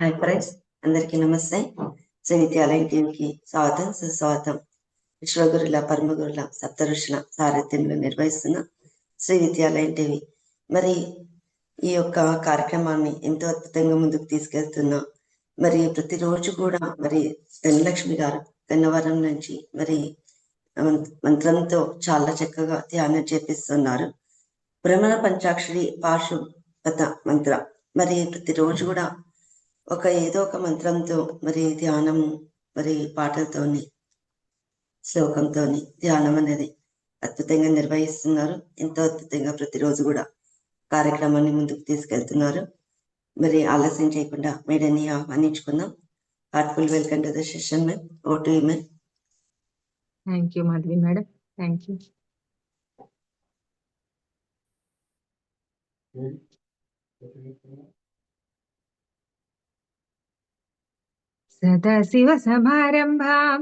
Hi friends అందరికీ నమస్తే. శ్రీవిద్యాలయం టీంకి స్వాగతం సుస్వాగతం. విశ్వగురుల పరమగురుల సప్త ఋషుల సారథ్యంలో నిర్వహిస్తున్న శ్రీ విద్యాలయం టీవీ. మరి ఈ యొక్క కార్యక్రమాన్ని ఎంతో అద్భుతంగా ముందుకు తీసుకెళ్తున్నా మరి ప్రతిరోజు కూడా మరి ధనలక్ష్మి గారు గన్నవరం నుంచి మరి మంత్రంతో చాలా చక్కగా ధ్యానం చేపిస్తున్నారు. భ్రమణ పంచాక్షరి పాశుపత మంత్ర. మరి ప్రతిరోజు కూడా ఒక ఏదో ఒక మంత్రంతో మరి ధ్యానము మరి పాటలతోని శ్లోకంతోని ధ్యానం అనేది అద్భుతంగా నిర్వహిస్తున్నారు. ఎంతో అద్భుతంగా ప్రతిరోజు కూడా కార్యక్రమాన్ని ముందుకు తీసుకెళ్తున్నారు. మరి ఆలస్యం చేయకుండా మేడని ఆహ్వానించుకుందాం. Heartful welcome to the session ma'am oh to ma'am thank you Madhavi madam thank you Sadashiva సమారంభాం सदाशिवसमारम्भां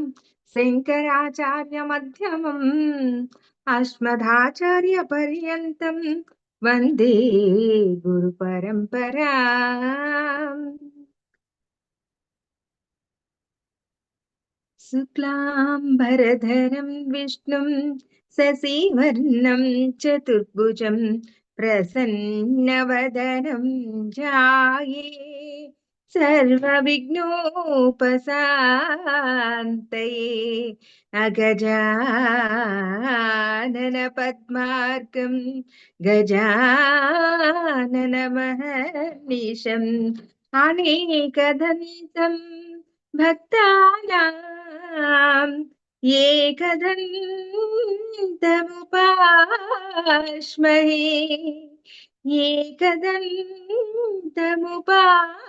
शङ्कराचार्यमध्यमम् अश्मदाचार्यपर्यन्तं वन्दे गुरुपरम्परा। शुक्लाम्बरधरं विष्णुं ससीवर्णं चतुर्भुजं प्रसन्नवदनं जाये। सर्वविघ्नोपशान्तये अगजाननपद्मार्गं गजाननमहर्निशम् भक्तानां भक्तानाम् एकदन्तमुपाश्महे మహర్నిశం అనేకదంతం భక్తానాం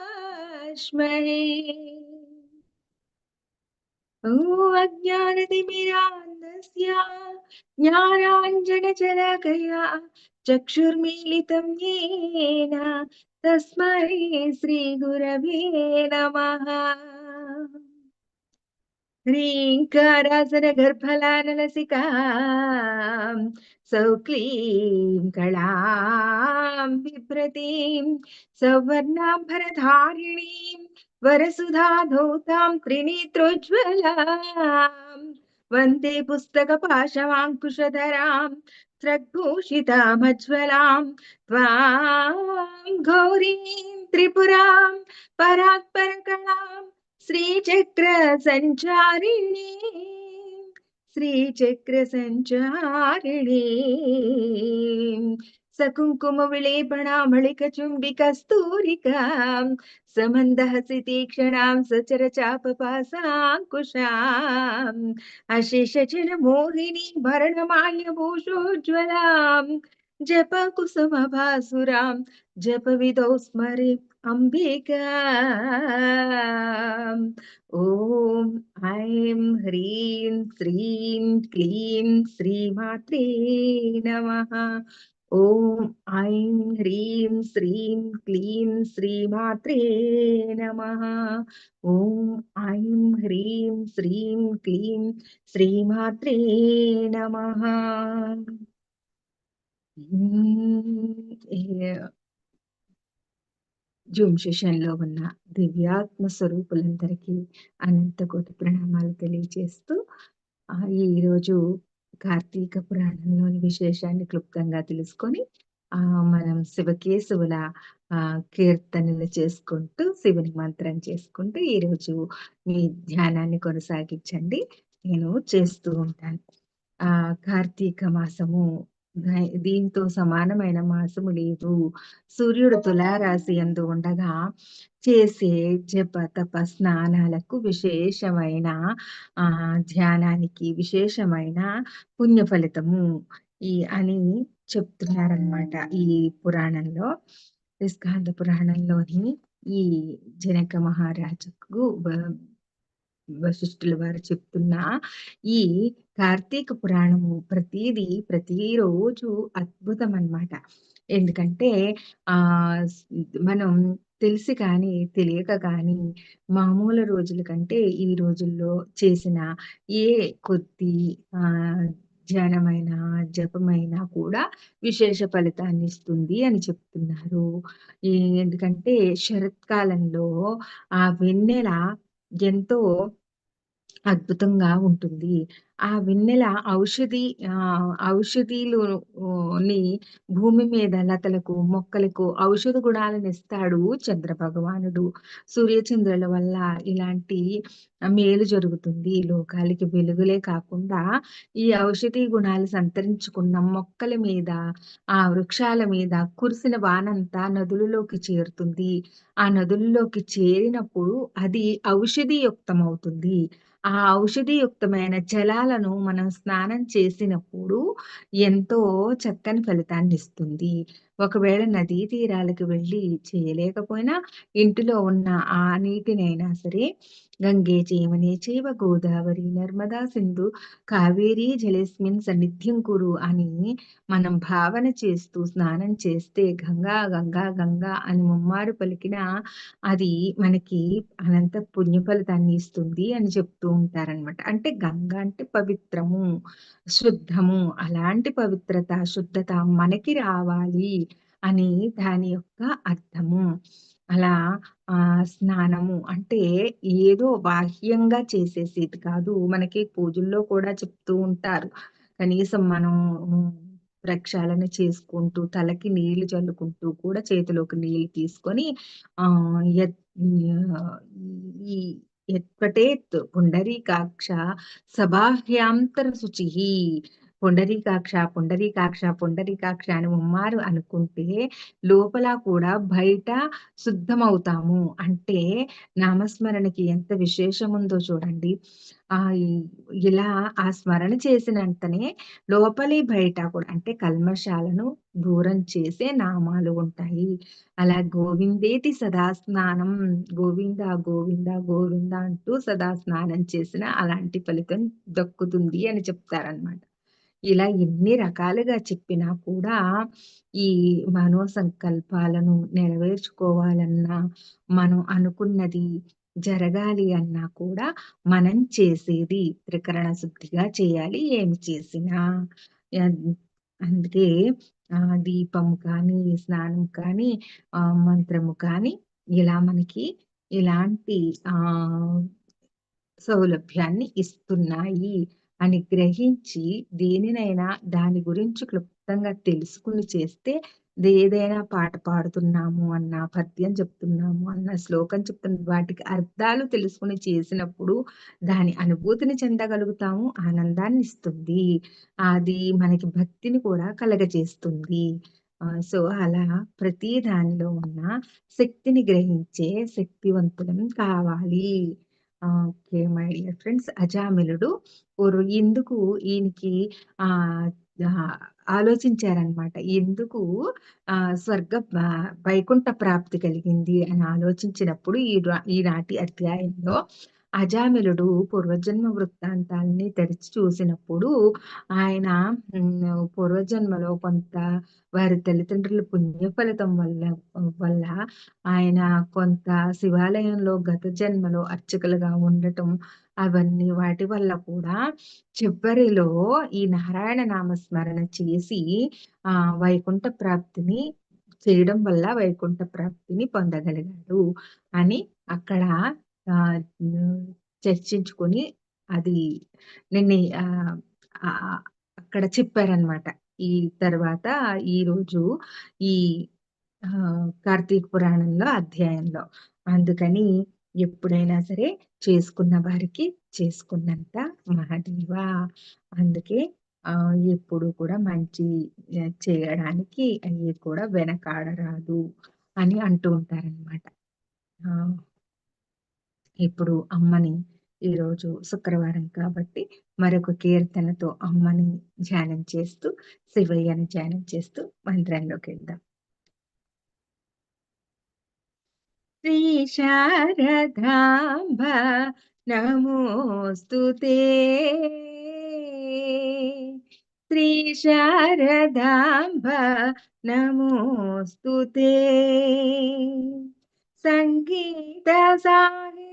ఓ అజ్ఞానతిమిరాంధస్య జ్ఞానాంజనశలాకయా చక్షుర్మీలితం యేన తస్మై శ్రీగురవే నమః. ह्रीङ्कारासनगर्भलानलसिका सौक्लीं कलां बिभ्रतीं सौवर्णाम्भरधारिणीं वरसुधाधौतां त्रिनेत्रोज्ज्वलाम् वंदे पुस्तकपाशवाङ्कुशधरां स्रग्भूषितामज्ज्वलां त्वां गौरीं त्रिपुरां परात्परकणाम् శ్రీచక్ర సంచారిణి. శ్రీచక్ర సంచారిణి. సకుంకుమ విలేపణామళిక చుంబి కస్తూరికాం సమందహసి తీక్షణాం సచర చాపపాసాంకుశాం అశేష జన మోహిని భరణమాల్య భూషోజ్వలాం. జప కుసుమ భాసురాం జప విదౌ స్మరే అంబికా ఓం ఐం హ్రీం శ్రీం క్లీం శ్రీమాత్రే నమః ఓం ఐం హ్రీం శ్రీం క్లీం శ్రీమాత్రే నమః ఓం ఐం హ్రీం శ్రీం క్లీం ఈ జూమ్ సెషన్లో ఉన్న దివ్యాత్మ స్వరూపులందరికీ అనంత కోటి ప్రణామాలు తెలియజేస్తూ ఈరోజు ఈ రోజు కార్తీక పురాణంలోని విశేషాన్ని క్లుప్తంగా తెలుసుకొని ఆ మనం శివకేశవుల ఆ కీర్తనలు చేసుకుంటూ శివుని మంత్రం చేసుకుంటూ ఈ రోజు మీ ధ్యానాన్ని కొనసాగించండి. నేను చేస్తూ ఉంటాను. ఆ కార్తీక మాసము దీంతో సమానమైన మాసము లేదు సూర్యుడు తులారాశి ఎందు ఉండగా చేసే జప తప స్నానాలకు విశేషమైన ఆ ధ్యానానికి విశేషమైన పుణ్య ఫలితము ఈ అని చెప్తున్నారనమాట ఈ పురాణంలో. స్కాంద పురాణంలోని ఈ జనక మహారాజుకు వశిష్ఠుల వారు చెప్తున్న ఈ కార్తీక పురాణము ప్రతిదీ ప్రతిరోజు అద్భుతం అన్నమాట ఎందుకంటే ఆ మనం తెలిసి కానీ తెలియక కానీ మామూలు రోజుల కంటే ఈ రోజుల్లో చేసిన ఏ కొద్ది ఆ ధ్యానమైన జపమైన కూడా విశేష ఫలితాన్ని ఇస్తుంది అని చెప్తున్నారు. ఎందుకంటే శరత్కాలంలో ఆ వెన్నెల ఎంతో అద్భుతంగా ఉంటుంది ఆ వెన్నెల ఔషధి ఆ ఔషధీలుని భూమి మీద లతలకు, మొక్కలకు ఔషధ గుణాలనిస్తాడు చంద్ర భగవానుడు. సూర్యచంద్రుల వల్ల ఇలాంటి మేలు జరుగుతుంది. లోకాలకి వెలుగులే కాకుండా ఈ ఔషధీ గుణాలు సంతరించుకున్న మొక్కల మీద, ఆ వృక్షాల మీద కురిసిన వానంతా నదులలోకి చేరుతుంది. ఆ నదుల్లోకి చేరినప్పుడు అది ఔషధియుక్తమవుతుంది. ఆ ఔషధియుక్తమైన జలాలను మనం స్నానం చేసినప్పుడు ఎంతో చక్కని ఫలితాన్నిస్తుంది. ఒకవేళ నదీ తీరాలకు వెళ్ళి చేయలేకపోయినా ఇంటిలో ఉన్న ఆ నీటినైనా సరే గంగే చైవనే చేవ గోదావరి నర్మదా సింధు కావేరీ జలేస్మిన్ సన్నిధ్యం కురు అని మనం భావన చేస్తూ స్నానం చేస్తే గంగా గంగా గంగా అని ముమ్మారు పలికినా అది మనకి అనంత పుణ్య ఫలితాన్ని ఇస్తుంది అని చెప్తూ ఉంటారనమాట. అంటే గంగ అంటే పవిత్రము, శుద్ధము. అలాంటి పవిత్రత, శుద్ధత మనకి రావాలి అని దాని యొక్క అర్థము. అలా ఆ స్నానము అంటే ఏదో బాహ్యంగా చేసేసేది కాదు. మనకి పూజల్లో కూడా చెప్తూ ఉంటారు. కనీసం మనం ప్రక్షాళన చేసుకుంటూ, తలకి నీళ్ళు చల్లుకుంటూ కూడా చేతిలోకి నీళ్ళు తీసుకొని ఆ ఈ యత్పఠేత్ పుండరీకాక్ష సబాహ్యాంతర శుచిహి పుండరీకాక్ష, పుండరీకాక్ష, పుండరీకాక్ష అని ఉమ్మారు అనుకుంటే లోపల కూడా బయట శుద్ధమవుతాము. అంటే నామస్మరణకి ఎంత విశేషం ఉందో చూడండి. ఆ ఇలా ఆ స్మరణ చేసినంతనే లోపలి బయట కూడా అంటే కల్మశాలను దూరం చేసే నామాలు ఉంటాయి. అలా గోవిందేతి సదా స్నానం గోవింద గోవింద గోవింద అంటూ సదా స్నానం చేసిన అలాంటి ఫలితం దక్కుతుంది అని చెప్తారనమాట. ఇలా ఎన్ని రకాలుగా చెప్పినా కూడా ఈ మనో సంకల్పాలను నెరవేర్చుకోవాలన్నా, మనం అనుకున్నది జరగాలి అన్నా కూడా మనం చేసేది త్రికరణ శుద్ధిగా చేయాలి ఏమి చేసినా. అందుకే ఆహ్, దీపం కానీ, స్నానం కానీ, మంత్రము కానీ ఇలా మనకి ఇలాంటి ఆ సౌలభ్యాన్ని ఇస్తున్నాయి అని గ్రహించి దేనినైనా దాని గురించి క్లుప్తంగా తెలుసుకొని చేస్తే ఏదైనా పాట పాడుతున్నాము అన్న పద్యం చెప్తున్నాము అన్న శ్లోకం చెప్తున్న వాటికి అర్థాలు తెలుసుకొని చేసినప్పుడు దాని అనుభూతిని చెందగలుగుతాము. ఆనందాన్ని ఇస్తుంది అది మనకి భక్తిని కూడా కలగజేస్తుంది. సో, అలా ప్రతి దానిలో ఉన్న శక్తిని గ్రహించే శక్తివంతులం కావాలి. ఓకే. మై డియర్ ఫ్రెండ్స్ అజామిలుడు పూర్వ ఎందుకు ఈయనకి ఆ ఆలోచించారనమాట. ఎందుకు ఆ స్వర్గ వైకుంఠ ప్రాప్తి కలిగింది అని ఆలోచించినప్పుడు ఈ ఈనాటి అధ్యాయంలో అజామిలుడు పూర్వజన్మ వృత్తాంతాల్ని తెరిచి చూసినప్పుడు ఆయన పూర్వజన్మలో కొంత వారి తల్లిదండ్రుల పుణ్య ఫలితం వల్ల వల్ల ఆయన కొంత శివాలయంలో గత జన్మలో అర్చకులుగా ఉండటం అవన్నీ వాటి వల్ల కూడా చివరిలో ఈ నారాయణ నామస్మరణ చేసి ఆ వైకుంఠ ప్రాప్తిని చేయడం వల్ల వైకుంఠ ప్రాప్తిని పొందగలిగాడు అని అక్కడ ఆహ్, హ్మ్, చర్చించుకొని అది నిన్నే ఆహ్, ఆహ్, అక్కడ చెప్పారనమాట. ఈ తర్వాత ఈరోజు ఈ ఆహ్, కార్తీక పురాణంలో అధ్యాయంలో. అందుకని ఎప్పుడైనా సరే చేసుకున్న వారికి చేసుకున్నంత మహదేవ. అందుకే ఆహ్, ఎప్పుడు కూడా మంచి ఆహ్, చేయడానికి అయ్యి కూడా వెనకాడరాదు అని అంటూ ఉంటారనమాట. ఆ! ఇప్పుడు అమ్మని ఈరోజు శుక్రవారం కాబట్టి మరొక కీర్తనతో అమ్మని ధ్యానం చేస్తూ, శివయ్యని ధ్యానం చేస్తూ మంత్రంలోకెళ్దాం. శ్రీ శారదాంబ నమోస్తుతే శ్రీ శారదాంబ నమోస్తుతే సంగీత సాహిత్య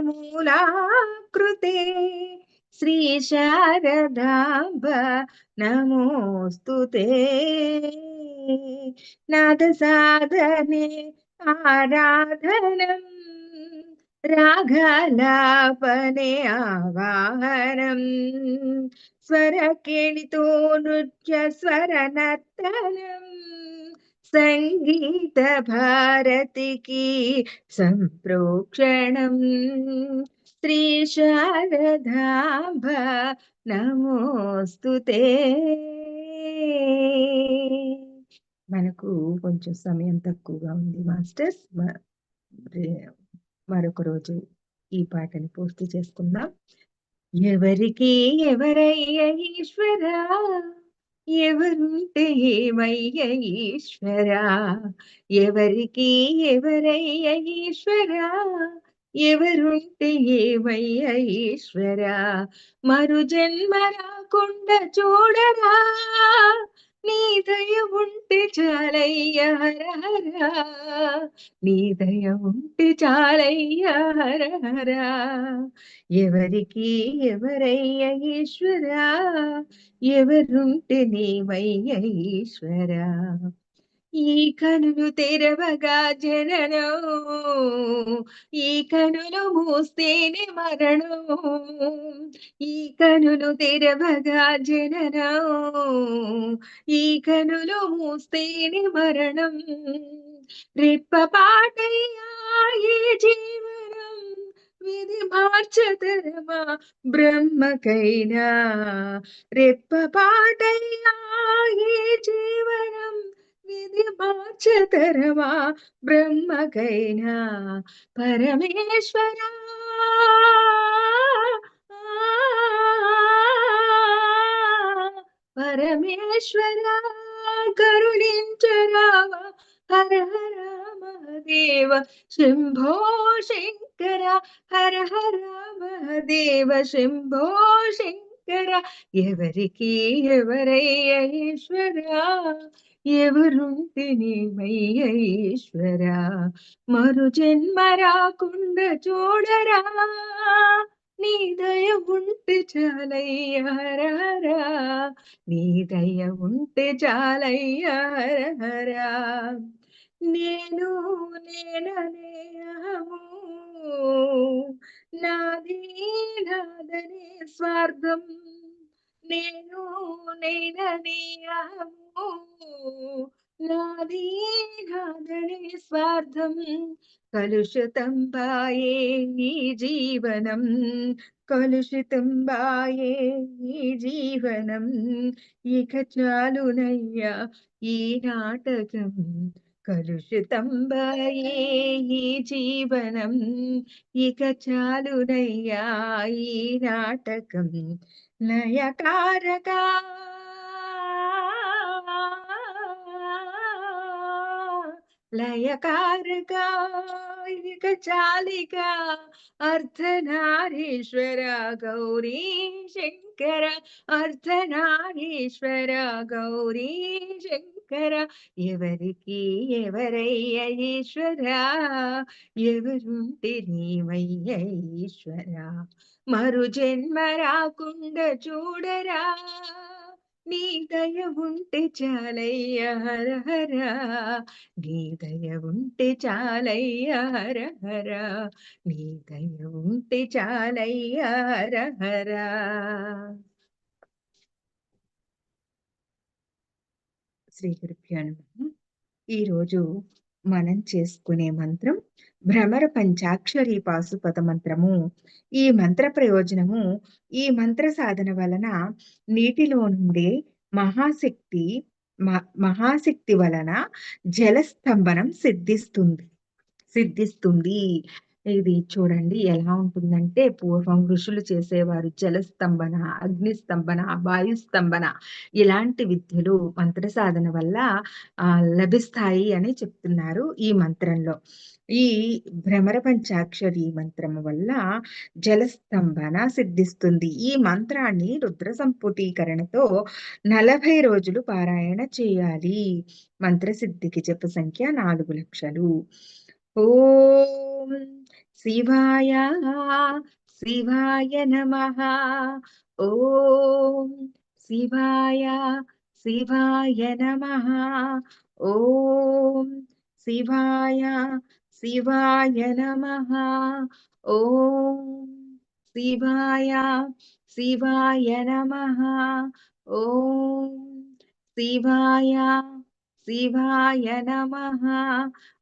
మూలాకృతే శ్రీ శారదాంబ నమోస్తు నాద సాధనే ఆరాధనం రాగలాపనే ఆవాహనం స్వరకేళితో నృత్య స్వరనర్తనం సంగీత భారతికి సంప్రోక్షణం. శ్రీ శారదాంబ నమోస్తుతే మనకు కొంచెం సమయం తక్కువగా ఉంది మాస్టర్స్. మరొక రోజు ఈ పాటని పూర్తి చేసుకుందాం. ఎవరికి ఎవరయ్య ఈశ్వరా? ఎవరుంటే ఏమయ్య ఈశ్వరా? ఎవరికి ఎవరయ్య ఈశ్వరా? ఎవరుంటే ఏమయ్య ఈశ్వరా? మరు జన్మ రాకుండా చూడరా? నీ దయ ఉంటే చాలయ్య హర హర. నీ దయ ఉంటే చాలయ్య హర హర. ఎవరికి ఎవరయ్య ఈశ్వరా? ఎవరుంటే నీవయ్య ఈశ్వరా? ఈ కనులు తెరవగా జననం ఈ కనులు మూస్తేనే మరణం. ఈ కనులు తెరవగా జననం ఈ కనులు మూస్తేనే మరణం. రెప్పపాటయ్యా ఏ జీవనం విధి మార్చతరమా బ్రహ్మకైనా. రెప్పపాటయ్యా ఏ జీవనం విధి మార్చతరమా బ్రహ్మకైనా పరమేశ్వర? పరమేశ్వర కరుణించరావా? హర హర మహదేవ శంభో శంకర హర హర మహదేవ శంభో శంకర. ఎవరికి ఎవరయ్య ఈశ్వరా ఎవరుంటే నీవయ్య ఈశ్వరా మరు జన్మ రాకుండా చూడరా? నీ దయ ఉంటే చాలయ్యారా నీ దయ ఉంటే చాలయ్యారా నేను నేననే అహము నాది నాదనే స్వార్థం నేను నేననే అహము నాది నాదనే స్వార్థం కలుషితం బాయే ఈ జీవనం కలుషితం బాయే ఈ జీవనం ఇక చాలునయ్యా ఈ నాటకం కలుషితంబాయే ఈ జీవనం. ఇక చాలునయ్యా ఈ నాటకం. లయకారకా లయకారకా. ఇక చాలిక. అర్ధనారీశ్వర గౌరీ శంకర. అర్ధనారీశ్వర గౌరీ శంకర. ఎవరికి ఎవరయ్య ఈశ్వర? ఎవరుంటి నీవయ్య ఈశ్వర? మరు జన్మ రాకుండా చూడరా? నీ దయ ఉంటే చాలయ్య హర హర నీ దయ ఉంటే చాలయ్య హర హర నీ దయ ఉంటే చాలయ్య హర హర శ్రీ గురుభ్యో ఈరోజు మనం చేసుకునే మంత్రం భ్రమర పంచాక్షరి పాశుపత మంత్రము. ఈ మంత్ర ప్రయోజనము ఈ మంత్ర సాధన వలన నీటిలో నుండే మహాశక్తి మ- మహాశక్తి వలన జలస్తంభనం సిద్ధిస్తుంది సిద్ధిస్తుంది. ఇది చూడండి ఎలా ఉంటుందంటే పూర్వం ఋషులు చేసేవారు జలస్తంభన అగ్నిస్తంభన వాయుస్తంభన. ఇలాంటి విద్యలు మంత్ర సాధన వల్ల ఆ లభిస్తాయి అని చెప్తున్నారు ఈ మంత్రంలో. ఈ భ్రమర పంచాక్షరి మంత్రం వల్ల జలస్తంభన సిద్ధిస్తుంది. ఈ మంత్రాన్ని రుద్ర సంపుటీకరణతో నలభై రోజులు పారాయణ చేయాలి. మంత్ర సిద్ధికి జప సంఖ్య నాలుగు లక్షలు. ఓం शिवाय शिवाय नम। ओ शिवाय शिवाय नम। ओ शिवाय शिवाय नम। ओ शिवाय शिवाय नम। ओ शिवाय शिवाय नम।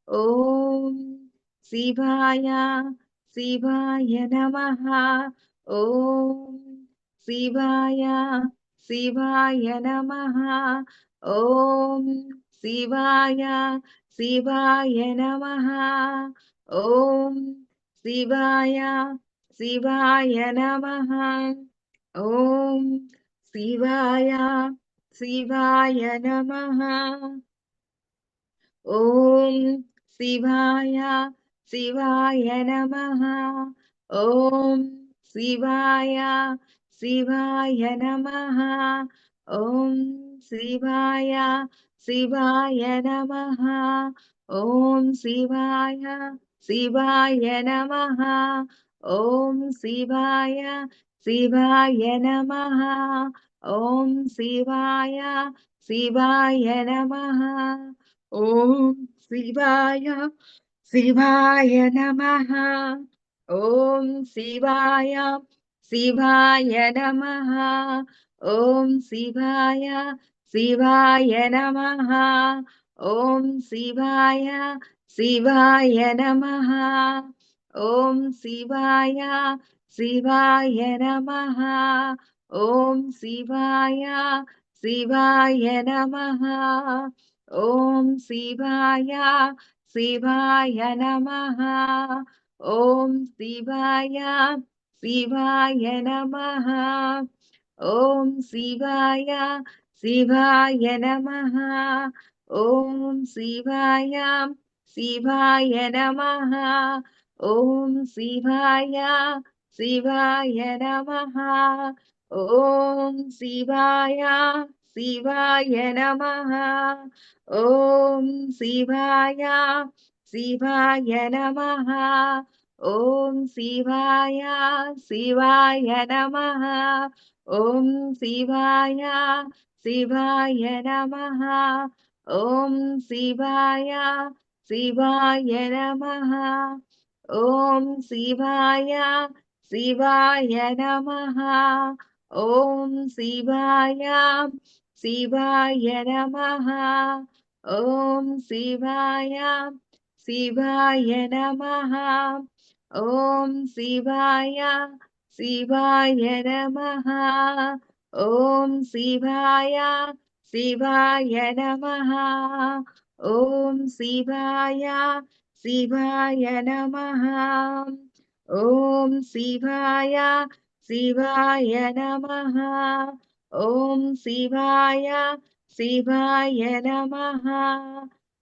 ओ शिवाय शिवाय नमः। ओ शिवाय शिवाय नमः। ओ शिवाय शिवाय नमः। ओ शिवाय शिवाय नमः। ओ शिवाय शिवाय नमः। ॐ शिवाय శివాయ నమ. ఓం శివాయ శివాయ నమ. ఓం శివాయ శివాయ నమ. ఓం శివాయ శివాయ నమ. ఓం శివాయ శివాయ నమ. ఓం శివాయ శివాయ నమ. ఓం శివాయ శివాయ నమ. ఓం శివాయ శివాయ నమ. ఓం శివాయ శివాయ నమ. ఓం శివాయ శివాయ నమ. ఓం శివాయ శివాయ నమ. ఓం శివాయ శివాయ నమ. ఓం శివాయ శివాయ నమ. ఓం శివాయ శివాయ నమ. ఓం శివాయ శివాయ నమ. ఓం శివాయ శివాయ నమ. ఓం శివాయ శివాయ నమ. ఓం శివాయ Siva Namaha. Om Sivaya. Sivaya Namaha. Om Sivaya. Sivaya Namaha. Om Sivaya. Siva Namaha. Om Sivaya. Sivaya Namaha. Om Sivaya. Sivaya Namaha. Om Sivaya. शिवाय नम। ॐ शिवाय शिवाय नम। ॐ शिवाय शिवाय नम। ॐ शिवाय शिवाय नम। ॐ शिवाय शिवाय नम। ॐ शिवाय शिवाय नमः। ॐ शिवाय शिवाय नमः।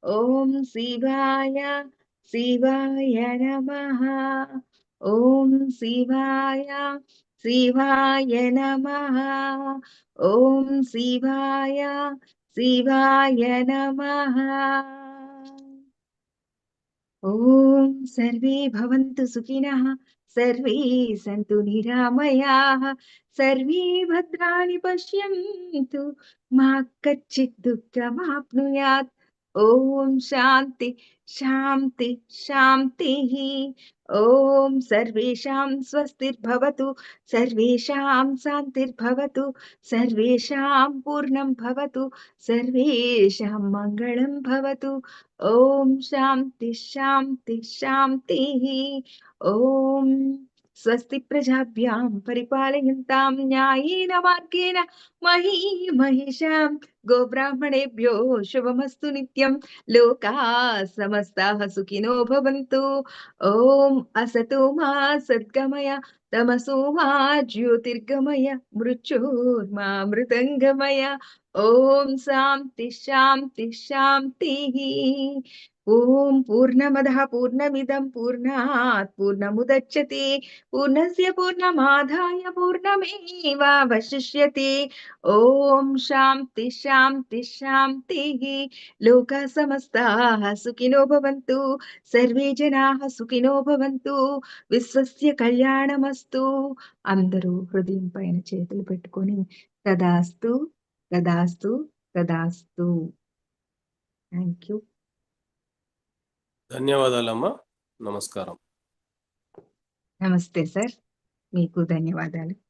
ॐ शिवाय शिवाय नमः। ॐ शिवाय शिवाय नमः। ॐ शिवाय शिवाय नमः। ॐ सर्वे भवन्तु सुखिनः। सर्वे सन्तु निरामयाः सर्वे भद्राणि पश्यन्तु मा कच्चित् दुःखमाप्नुयात्। ॐ शान्ति शान्ति शान्तिः। ॐ सर्वेषां स्वस्तिर्भवतु, सर्वेषां शान्तिर्भवतु, सर्वेषां पूर्णं भवतु, सर्वेषां मङ्गलं भवतु। ॐ शान्ति शान्ति, शान्तिः। ॐ स्वस्ति प्रजाभ्यां परिपालयन्तां न्यायेन मार्गेण मही महिषां गोब्राह्मणेभ्यो शुभमस्तु नित्यं। लोकाः समस्ताः सुखिनो भवन्तु। ॐ असतो मा सद्गमय, तमसो मा ज्योतिर्गमय मृत्युर्मा मृतङ्गमय ఓం శాంతి శాంతి శాంతి. ఓం పూర్ణమద పూర్ణమిదం పూర్ణాత్ పూర్ణముదచ్యతే పూర్ణస్య పూర్ణమాదాయ పూర్ణమేవావశిష్యతే ఓం శాంతి శాంతి శాంతి. లోకా సమస్త సుఖినో భవంతు. సర్వే జనా సుఖినో భవంతు. విశ్వస్య కళ్యాణమస్తు. అందరూ హృదయం పైన చేతులు పెట్టుకొని తదాస్తు తదాస్తు తదాస్తు థ్యాంక్ యూ ధన్యవాదాలమ్మా. నమస్కారం. నమస్తే సార్. మీకు ధన్యవాదాలు.